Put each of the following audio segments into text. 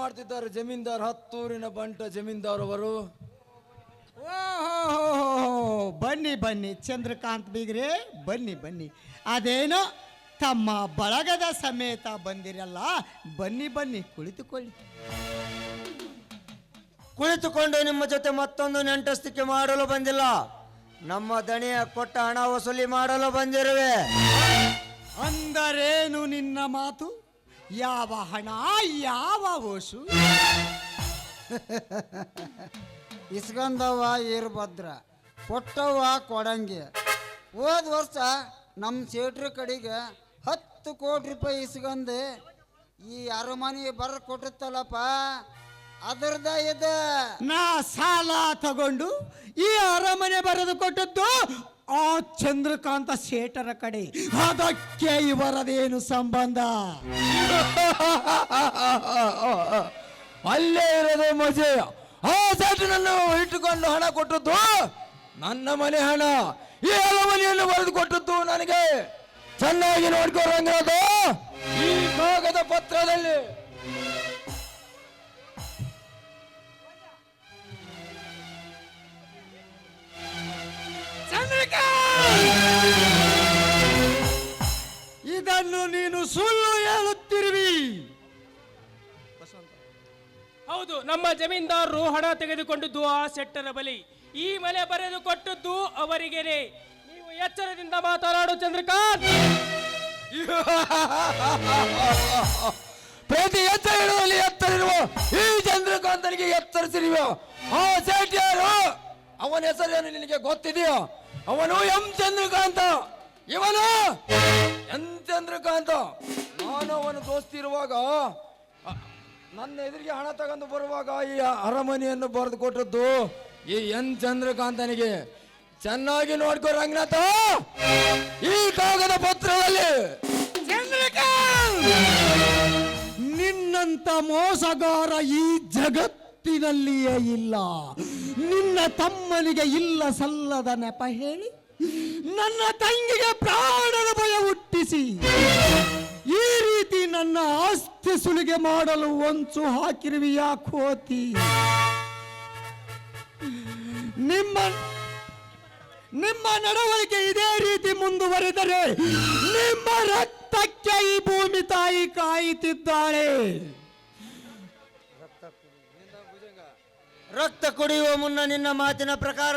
ಮಾಡ್ತಿದ್ದಾರೆ ಜಮೀನ್ದಾರ್ ಹತ್ತೂರಿನ ಬಂಟ ಜಮೀನ್ದಾರ್ ಅವರು. ಓಹೋ ಬನ್ನಿ ಬನ್ನಿ. ಚಂದ್ರಕಾಂತ್ ಬೀಗ್ರೆ ಬನ್ನಿ ಬನ್ನಿ. ಅದೇನೋ ತಮ್ಮ ಬಳಗದ ಸಮೇತ ಬಂದಿರಲ್ಲ ಬನ್ನಿ ಬನ್ನಿ ಕುಳಿತುಕೊಳ್ಳಿ. ಕುಳಿತುಕೊಂಡು ನಿಮ್ಮ ಜೊತೆ ಮತ್ತೊಂದು ನೆಂಟಸ್ತಿಕೆ ಮಾಡಲು ಬಂದಿಲ್ಲ. ನಮ್ಮ ದಣಿಯ ಕೊಟ್ಟ ಹಣ ವಸೂಲಿ ಮಾಡಲು ಬಂದಿರುವೆ. ಅಂದರೇನು ನಿನ್ನ ಮಾತು? ಯಾವ ಹಣ ಯಾವ ಓಸು ಇಸ್ಕೊಂಡವ ಇರ್ಭದ್ರ ಕೊಟ್ಟವ ಕೊಡಂಗೆ. ಹೋದ ವರ್ಷ ನಮ್ಮ ಸೇಟ್ರ ಕಡೆಗೆ ಹತ್ತು ಕೋಟಿ ರೂಪಾಯಿ ಇಸ್ಕೊಂಡೆ ಈ ಅರಮನೆ ಬರ ಕೊಟ್ಟಿತ್ತಲ್ಲಪ್ಪ ಅದರ್ದ ಇದ. ನಾ ಸಾಲ ತಗೊಂಡು ಈ ಅರಮನೆ ಬರೆದು ಕೊಟ್ಟದ್ದು ಆ ಚಂದ್ರಕಾಂತ ಶೇಟರ ಕಡೆ. ಅದಕ್ಕೆ ಇವರದೇನು ಸಂಬಂಧ? ಅಲ್ಲೇ ಇರೋದು ಮಜೆ. ಆ ಸೆಟ್ನನ್ನು ಇಟ್ಟುಕೊಂಡು ಹಣ ಕೊಟ್ಟದ್ದು ನನ್ನ ಮನೆ ಹಣ. ಈ ಮನೆಯನ್ನು ಬರೆದು ಕೊಟ್ಟದ್ದು ನನಗೆ. ಚೆನ್ನಾಗಿ ನೋಡ್ಕೋ ಈ ಕಾಗದ ಪತ್ರದಲ್ಲಿ ಇದನ್ನು ನೀನು ಸುಳ್ಳು ಹೇಳುತ್ತಿರುವಿ. ಹೌದು ನಮ್ಮ ಜಮೀನ್ದಾರರು ಹಣ ತೆಗೆದುಕೊಂಡಿದ್ದು ಆ ಸೆಟ್ಟರ ಬಲಿ. ಈ ಮನೆ ಬರೆದು ಕೊಟ್ಟದ್ದು ಅವರಿಗೆನೆ. ನೀವು ಎಚ್ಚರದಿಂದ ಮಾತನಾಡು ಚಂದ್ರಕಾಂತ್. ಪ್ರತಿ ಎತ್ತರದಲ್ಲಿ ಎತ್ತರಿರುವ ಈ ಚಂದ್ರಕಾಂತನಿಗೆ ಎತ್ತರಿಸಿರುವ. ಆ ಅವನ ಹೆಸರೇನು ನಿನಗೆ ಗೊತ್ತಿದೆಯೋ? ಅವನು ಎಂ ಚಂದ್ರಕಾಂತ. ಇವನು ಎಂ ಚಂದ್ರಕಾಂತ. ನಾನು ಅವನು ದೋಸ್ತಿರುವಾಗ ನನ್ನ ಎದುರಿಗೆ ಹಣ ತಗೊಂಡು ಬರುವಾಗ ಈ ಅರಮನೆಯನ್ನು ಬರೆದು ಕೊಟ್ಟದ್ದು ಈ ಎನ್ ಚಂದ್ರಕಾಂತನಿಗೆ. ಚೆನ್ನಾಗಿ ನೋಡ್ಕೋ ರಂಗನಾಥ. ಈ ಕಾಗದ ಪತ್ರದಲ್ಲಿ ನಿನ್ನಂತ ಮೋಸಗಾರ ಈ ಜಗತ್ತಿನಲ್ಲಿಯೇ ಇಲ್ಲ. ನಿನ್ನ ತಮ್ಮನಿಗೆ ಇಲ್ಲ ಸಲ್ಲದ ನೆಪ ಹೇಳಿ, ನನ್ನ ತಂಗಿಗೆ ಪ್ರಾಣದ ಭಯ ಹುಟ್ಟಿಸಿ, ಈ ರೀತಿ ನನ್ನ ಆಸ್ತಿ ಸುಲಿಗೆ ಮಾಡಲು ಒಂಚು ಹಾಕಿರುವಿ ಯಾಕೋತಿ ನಿಮ್ಮ ನಿಮ್ಮ ನಡವಳಿಕೆ ಇದೇ ರೀತಿ ಮುಂದುವರೆದರೆ ನಿಮ್ಮ ರಕ್ತಕ್ಕೆ ಈ ಭೂಮಿ ತಾಯಿ ಕಾಯುತ್ತಿದ್ದಾಳೆ. ರಕ್ತ ಕುಡಿಯುವ ಮುನ್ನ ನಿನ್ನ ಮಾತಿನ ಪ್ರಕಾರ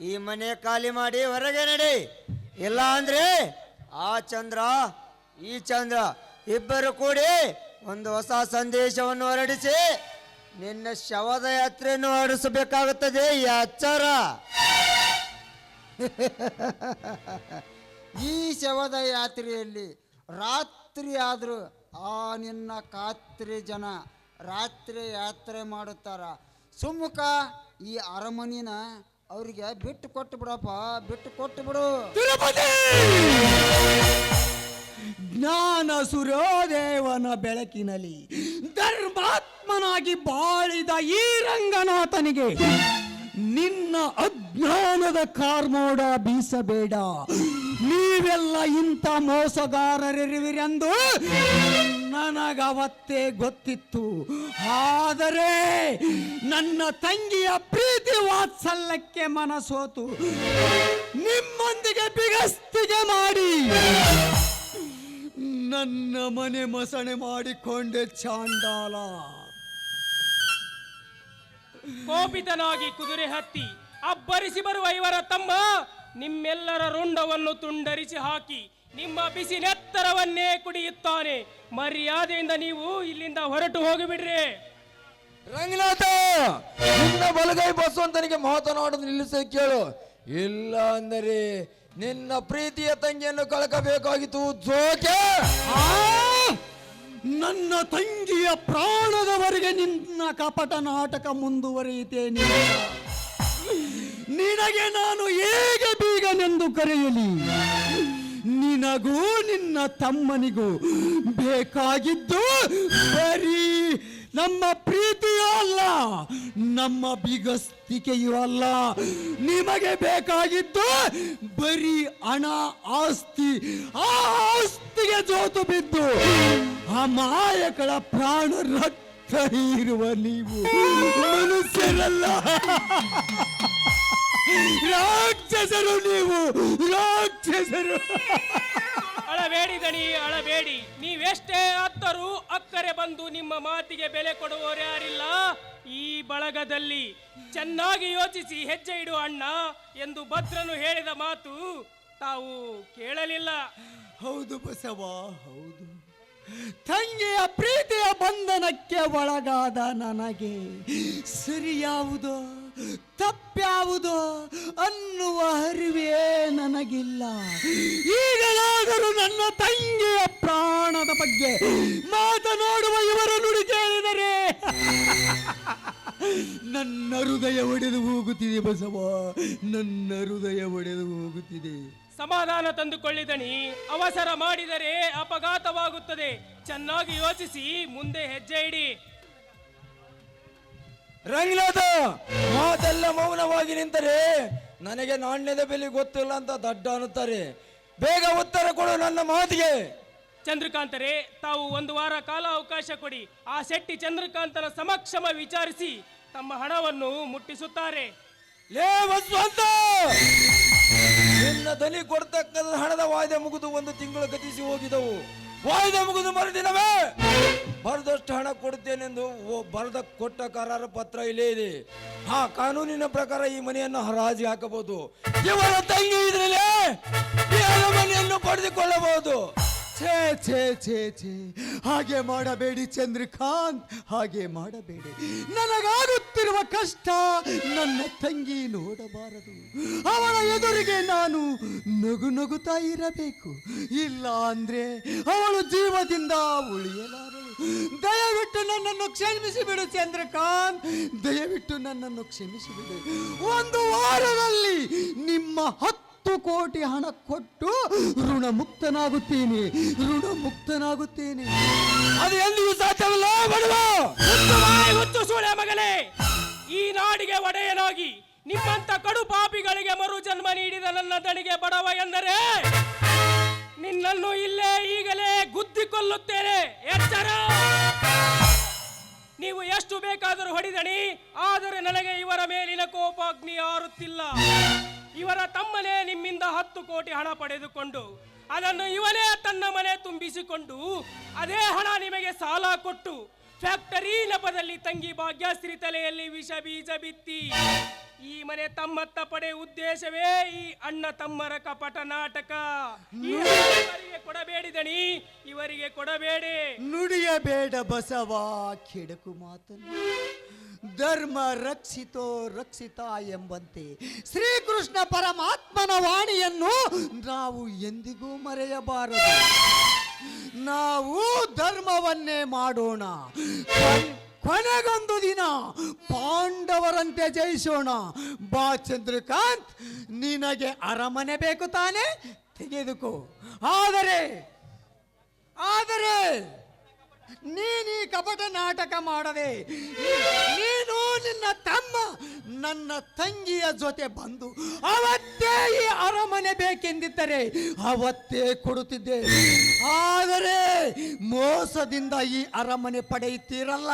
ಈ ಮನೆ ಖಾಲಿ ಮಾಡಿ ಹೊರಗೆ ನಡಿ. ಇಲ್ಲ ಅಂದ್ರೆ ಆ ಚಂದ್ರ, ಈ ಚಂದ್ರ ಇಬ್ಬರು ಕೂಡಿ ಒಂದು ಹೊಸ ಸಂದೇಶವನ್ನು ಹೊರಡಿಸಿ ನಿನ್ನ ಶವದ ಯಾತ್ರೆಯನ್ನು ಹೊರಡಿಸಬೇಕಾಗುತ್ತದೆ ಈ ಅಚ್ಚಾರ. ಈ ಶವದ ಯಾತ್ರೆಯಲ್ಲಿ ರಾತ್ರಿ ಆದರೂ ಆ ನಿನ್ನ ಕಾತ್ರಿ ಜನ ರಾತ್ರಿ ಯಾತ್ರೆ ಮಾಡುತ್ತಾರ? ಸುಮ್ಮಕ ಈ ಅರಮನಿನ ಅವ್ರಿಗೆ ಬಿಟ್ಟು ಕೊಟ್ಟು ಬಿಡಪ್ಪ ಬಿಟ್ಟು ಕೊಟ್ಟು ಬಿಡು. ತಿರುಪತಿ! ಜ್ಞಾನ ಸೂರ್ಯೋದೇವನ ಬೆಳಕಿನಲ್ಲಿ ಧರ್ಮಾತ್ಮನಾಗಿ ಬಾಳಿದ ಈ ರಂಗನಾಥನಿಗೆ ನಿನ್ನ ಅಜ್ಞಾನದ ಕಾರ್ಮೋಡ ಬೀಸಬೇಡ. ನೀವೆಲ್ಲ ಇಂಥ ಮೋಸಗಾರರಿರುವಿರೆಂದು ನನಗವತ್ತೇ ಗೊತ್ತಿತ್ತು. ಆದರೆ ನನ್ನ ತಂಗಿಯ ಪ್ರೀತಿ ವಾತ್ಸಲ್ಯಕ್ಕೆ ಮನಸೋತು. ನಿಮ್ಮೊಂದಿಗೆ ಬಿಗಸ್ತಿಗೆ ಮಾಡಿ. ನನ್ನ ಮನೆ ಮಸಣೆ ಮಾಡಿಕೊಂಡೆ ಚಾಂಡಾಲ. ಕೋಪಿತನಾಗಿ ಕುದುರೆ ಹತ್ತಿ. ಅಬ್ಬರಿಸಿ ಬರುವ ಇವರ ತಮ್ಮ ನಿಮ್ಮೆಲ್ಲರ ರುಂಡವನ್ನು ತುಂಡರಿಸಿ ಹಾಕಿ ನಿಮ್ಮ ಬಿಸಿ ನೆತ್ತರವನ್ನೇ ಕುಡಿಯುತ್ತಾನೆ. ಮರ್ಯಾದೆಯಿಂದ ನೀವು ಇಲ್ಲಿಂದ ಹೊರಟು ಹೋಗಿಬಿಡ್ರಿ. ರಂಗನಾಥ ನಿನ್ನ ಬಲಗೈ ಬಸವಂತನಿಗೆ ಮಾತನಾಡೋದು ನಿಲ್ಲಿಸ ಕೇಳು. ಇಲ್ಲ ಅಂದರೆ ನಿನ್ನ ಪ್ರೀತಿಯ ತಂಗಿಯನ್ನು ಕಳಕಬೇಕಾಗಿತ್ತು ಜೋಕೆ? ಆ! ನನ್ನ ತಂಗಿಯ ಪ್ರಾಣದವರೆಗೆ ನಿನ್ನ ಕಪಟ ನಾಟಕ ಮುಂದುವರಿಯುತ್ತೇನೆ. ನಿನಗೆ ನಾನು ಹೇಗೆ ಬೀಗನೆಂದು ಕರೆಯಲಿ? ನಿನಗೂ ನಿನ್ನ ತಮ್ಮನಿಗೂ ಬೇಕಾಗಿದ್ದು ಬರೀ ನಮ್ಮ ಪ್ರೀತಿಯೂ ಅಲ್ಲ, ನಮ್ಮ ಬಿಗಸ್ತಿಕೆಯೂ ಅಲ್ಲ. ನಿಮಗೆ ಬೇಕಾಗಿದ್ದು ಬರೀ ಹಣ, ಆಸ್ತಿ, ಆ ಆಸ್ತಿಗೆ ಜೋತು ಬಿದ್ದು ಅಮಾಯಕಳ ಪ್ರಾಣ ರಕ್ತ ಇರುವ ನೀವು ಮನುಷ್ಯರಲ್ಲ. ರಾಕ್ಷಸರು ನೀವು ರಾಕ್ಷಸರು. ಅಳಬೇಡಿ ದಣಿ ಅಳಬೇಡಿ. ನೀವೆಷ್ಟೇ ಅತ್ತರೂ ಅಕ್ಕರೆ ಬಂದು ನಿಮ್ಮ ಮಾತಿಗೆ ಬೆಲೆ ಕೊಡುವವರು ಯಾರಿಲ್ಲ? ಈ ಬಳಗದಲ್ಲಿ ಚೆನ್ನಾಗಿ ಯೋಚಿಸಿ ಹೆಜ್ಜೆ ಇಡು ಅಣ್ಣ ಎಂದು ಭದ್ರನು ಹೇಳಿದ ಮಾತು ತಾವು ಕೇಳಲಿಲ್ಲ. ಹೌದು ಬಸವ ಹೌದು. ತಂಗಿಯ ಪ್ರೀತಿಯ ಬಂಧನಕ್ಕೆ ಒಳಗಾದ ನನಗೆ ಸರಿಯಾವುದೋ ತಪ್ಪ್ಯಾವುದೋ ಅನ್ನುವ ಅರಿವೇ ನನಗಿಲ್ಲ. ಈಗಲಾದರೂ ನನ್ನ ತಂಗಿಯ ಪ್ರಾಣದ ಬಗ್ಗೆ ಮಾತನಾಡುವ ಇವರ ನುಡಿ ಕೇಳಿದರೆ ನನ್ನ ಹೃದಯ ಒಡೆದು ಹೋಗುತ್ತಿದೆ ಬಸವ, ನನ್ನ ಹೃದಯ ಒಡೆದು ಹೋಗುತ್ತಿದೆ. ಸಮಾಧಾನ ತಂದುಕೊಳ್ಳಿದಣಿ ಅವಸರ ಮಾಡಿದರೆ ಅಪಘಾತವಾಗುತ್ತದೆ. ಚೆನ್ನಾಗಿ ಯೋಚಿಸಿ, ಮುಂದೆ ಹೆಜ್ಜೆ ಇಡಿ. ರಂಗನಾಥ ಮಾತೆಲ್ಲ ಮೌನವಾಗಿ ನಿಂತರೆ ನನಗೆ ನಾಣ್ಯದ ಬೆಲೆ ಗೊತ್ತಿಲ್ಲ ಅಂತ ದಡ್ಡ ಅನ್ನುತ್ತಾರೆ. ಬೇಗ ಉತ್ತರ ಕೊಡು ನನ್ನ ಮಾತಿಗೆ. ಚಂದ್ರಕಾಂತರೇ ತಾವು ಒಂದು ವಾರ ಕಾಲ ಅವಕಾಶ ಕೊಡಿ. ಆ ಶೆಟ್ಟಿ ಚಂದ್ರಕಾಂತನ ಸಮಕ್ಷಮ ವಿಚಾರಿಸಿ ತಮ್ಮ ಹಣವನ್ನು ಮುಟ್ಟಿಸುತ್ತಾರೆ. ಲೇ ವಸ್ವಂತ! ನಿನ್ನ ದನಿ ಕೊಡ್ತಕ್ಕಂಥ ಹಣದ ವಾಯ್ದೆ ಮುಗಿದು ಒಂದು ತಿಂಗಳು ಗತಿಸಿ ಹೋಗಿದವು. ವಾಯ್ದೆ ಮುಗಿದು ಮರುದಿನವೇ. ಬರೆದಷ್ಟು ಹಣ ಕೊಡುತ್ತೇನೆಂದು ಬರೆದ ಕೊಟ್ಟ ಕರಾರ ಪತ್ರ ಇಲ್ಲೇ ಇದೆ. ಆ ಕಾನೂನಿನ ಪ್ರಕಾರ ಈ ಮನೆಯನ್ನು ಹರಾಜಿ ಹಾಕಬಹುದು. ಇವರ ತಂಗಿ ಇದ್ರಲ್ಲೇ ಮನೆಯನ್ನು ಪಡೆದುಕೊಳ್ಳಬಹುದು. ಛೇ ಛೇ ಛೇ ಛೇ. ಹಾಗೆ ಮಾಡಬೇಡಿ ಚಂದ್ರಕಾಂತ್, ಹಾಗೆ ಮಾಡಬೇಡಿ. ನನಗಾಗುತ್ತಿರುವ ಕಷ್ಟ ನನ್ನ ತಂಗಿ ನೋಡಬಾರದು. ಅವಳ ಎದುರಿಗೆ ನಾನು ನಗು ನಗುತ್ತಾ ಇರಬೇಕು. ಇಲ್ಲ ಅಂದ್ರೆ ಅವಳು ಜೀವದಿಂದ ಉಳಿಯಲಾರಳು. ದಯವಿಟ್ಟು ನನ್ನನ್ನು ಕ್ಷಮಿಸಿಬಿಡು ಚಂದ್ರಕಾಂತ್. ದಯವಿಟ್ಟು ನನ್ನನ್ನು ಕ್ಷಮಿಸಿಬಿಡು. ಒಂದು ವಾರದಲ್ಲಿ ನಿಮ್ಮ ಹತ್ತು ಹತ್ತು ಕೋಟಿ ಹಣ ಕೊಟ್ಟು ಋಣ ಮುಕ್ತನಾಗುತ್ತೇನೆ ಋಣ ಮುಕ್ತನಾಗುತ್ತೇನೆ ಅದು ಎಂದಿಗೂ ಸಾಧ್ಯವಿಲ್ಲ, ಬಡವ! ಹುಚ್ಚು ಸೂಳೆ ಮಗನೇ! ಈ ನಾಡಿಗೆ ಒಡೆಯನಾಗಿ ನಿಮ್ಮಂತ ಕಡು ಪಾಪಿಗಳಿಗೆ ಮರು ಜನ್ಮ ನೀಡಿದ ನನ್ನ ದಣಿಗೆ ಬಡವ ಎಂದರೆ, ನಿನ್ನನ್ನು ಇಲ್ಲೇ ಈಗಲೇ ಗುದ್ದಿ ಕೊಲ್ಲುತ್ತೇನೆ, ಎಚ್ಚರ! ನೀವು ಎಷ್ಟು ಬೇಕಾದರೂ ಹೊಡಿದಣಿ, ಆದರೆ ನನಗೆ ಇವರ ಮೇಲಿನ ಕೋಪಾಗ್ನಿ ಆರುತ್ತಿಲ್ಲ. ಇವರ ತಮ್ಮನೇ ನಿಮ್ಮಿಂದ ಹತ್ತು ಕೋಟಿ ಹಣ ಪಡೆದುಕೊಂಡು ಅದನ್ನು ಇವನೇ ತನ್ನ ಮನೆ ತುಂಬಿಸಿಕೊಂಡು ಅದೇ ಹಣ ನಿಮಗೆ ಸಾಲ ಕೊಟ್ಟು ಫ್ಯಾಕ್ಟರಿ ನೆಪದಲ್ಲಿ ತಂಗಿ ಭಾಗ್ಯಶ್ರೀ ತಲೆಯಲ್ಲಿ ವಿಷ ಬೀಜ ಬಿತ್ತಿ. ಈ ಮನೆ ತಮ್ಮತ್ತ ಪಡೆ ಉದ್ದೇಶವೇ ಈ ಅಣ್ಣ ತಮ್ಮರ ಕಪಟ ನಾಟಕ. ಇವರಿಗೆ ಕೊಡಬೇಡಿದಣಿ ಇವರಿಗೆ ಕೊಡಬೇಡಿ. ನುಡಿಯಬೇಡ ಬಸವ ಕೆಡಕು ಮಾತನ್ನು. ಧರ್ಮ ರಕ್ಷಿತೋ ರಕ್ಷಿತ ಎಂಬಂತೆ ಶ್ರೀಕೃಷ್ಣ ಪರಮಾತ್ಮನ ವಾಣಿಯನ್ನು ನಾವು ಎಂದಿಗೂ ಮರೆಯಬಾರದು. ನಾವು ಧರ್ಮವನ್ನೇ ಮಾಡೋಣ. ಕೊನೆಗೊಂದು ದಿನ ಪಾಂಡವರಂತೆ ಜಯಿಸೋಣ. ಬಾ ಚಂದ್ರಕಾಂತ್, ನಿನಗೆ ಅರಮನೆ ಬೇಕು ತಾನೆ? ತೆಗೆದುಕೋ. ಆದರೆ ಆದರೆ ನೀನೀ ಕಪಟ ನಾಟಕ ಮಾಡದೆ, ನೀನು ನಿನ್ನ ತಮ್ಮ, ನನ್ನ ತಂಗಿಯ ಜೊತೆ ಬಂದು ಅವತ್ತೇ ಈ ಅರಮನೆ ಬೇಕೆಂದಿದ್ದರೆ ಅವತ್ತೇ ಕೊಡುತ್ತಿದ್ದೆ. ಆದರೆ ಮೋಸದಿಂದ ಈ ಅರಮನೆ ಪಡೆಯುತ್ತೀರಲ್ಲ?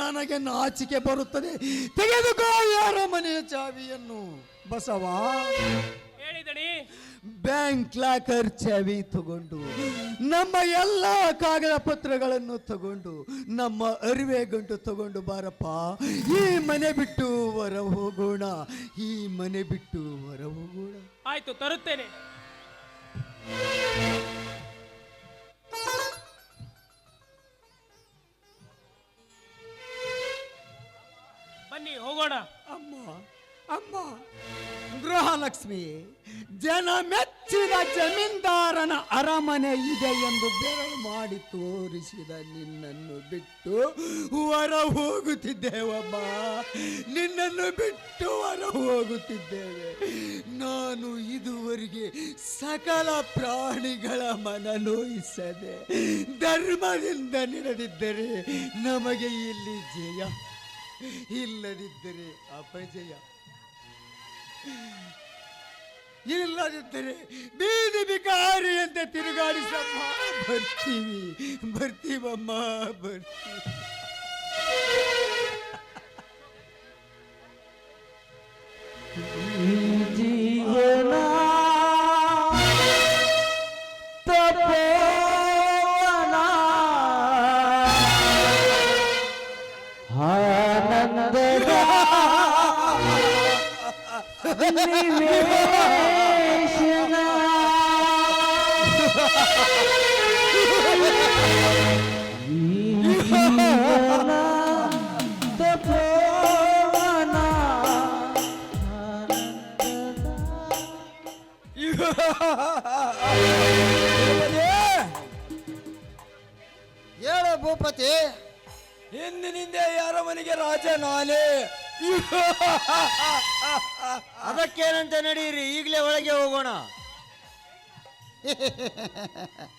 ನನಗೆ ನಾಚಿಕೆ ಬರುತ್ತದೆ. ತೆಗೆದುಕೋ ಈ ಅರಮನೆಯ ಚಾವಿಯನ್ನು. ಬಸವ. ಹೇಳಿದಣಿ ಬ್ಯಾಂಕ್ ಲಾಕರ್ ಚಾವಿ ತಗೊಂಡು ನಮ್ಮ ಎಲ್ಲ ಕಾಗದ ಪತ್ರಗಳನ್ನು ತಗೊಂಡು ನಮ್ಮ ಅರಿವೆ ಗಂಟು ತಗೊಂಡು ಬಾರಪ್ಪ ಈ ಮನೆ ಬಿಟ್ಟು ಹೊರ ಹೋಗೋಣ ಈ ಮನೆ ಬಿಟ್ಟು ಹೊರ ಹೋಗೋಣ. ಆಯ್ತು ತರುತ್ತೇನೆ. ಬನ್ನಿ ಹೋಗೋಣ. ಅಮ್ಮ. ಅಮ್ಮ, ಗೃಹಲಕ್ಷ್ಮಿ, ಜನ ಮೆಚ್ಚಿದ ಜಮೀನ್ದಾರನ ಅರಮನೆ ಇದೆ ಎಂದು ಬೆರಳು ಮಾಡಿ ತೋರಿಸಿದ ನಿನ್ನನ್ನು ಬಿಟ್ಟು ಹೊರ ಹೋಗುತ್ತಿದ್ದೇವಮ್ಮ. ನಿನ್ನನ್ನು ಬಿಟ್ಟು ಹೊರ ಹೋಗುತ್ತಿದ್ದೇವೆ. ನಾನು ಇದುವರೆಗೆ ಸಕಲ ಪ್ರಾಣಿಗಳ ಮನ ನೋಯಿಸದೆ ಧರ್ಮದಿಂದ ನಡೆದಿದ್ದರೆ ನಮಗೆ ಇಲ್ಲಿ ಜಯ, ಇಲ್ಲದಿದ್ದರೆ ಅಪಜಯ. ಇಲ್ಲದಿದ್ದರೆ ಬೀದಿ ಬಿಕಾರಿಯಂತೆ ತಿರುಗಾಡಿಸಮ್ಮ ಬರ್ತೀವಿ ಬರ್ತೀವಮ್ಮ ಬರ್ತೀವಿ. ಹೇಳು ಭೂಪತಿ ಹಿಂದಿನಿಂದ ಯಾರ ಮನೆಗೆ ರಾಜ ನಾನೇ ಅದಕ್ಕೇನಂತ ನಡೀರಿ? ಈಗಲೇ ಒಳಗೆ ಹೋಗೋಣ.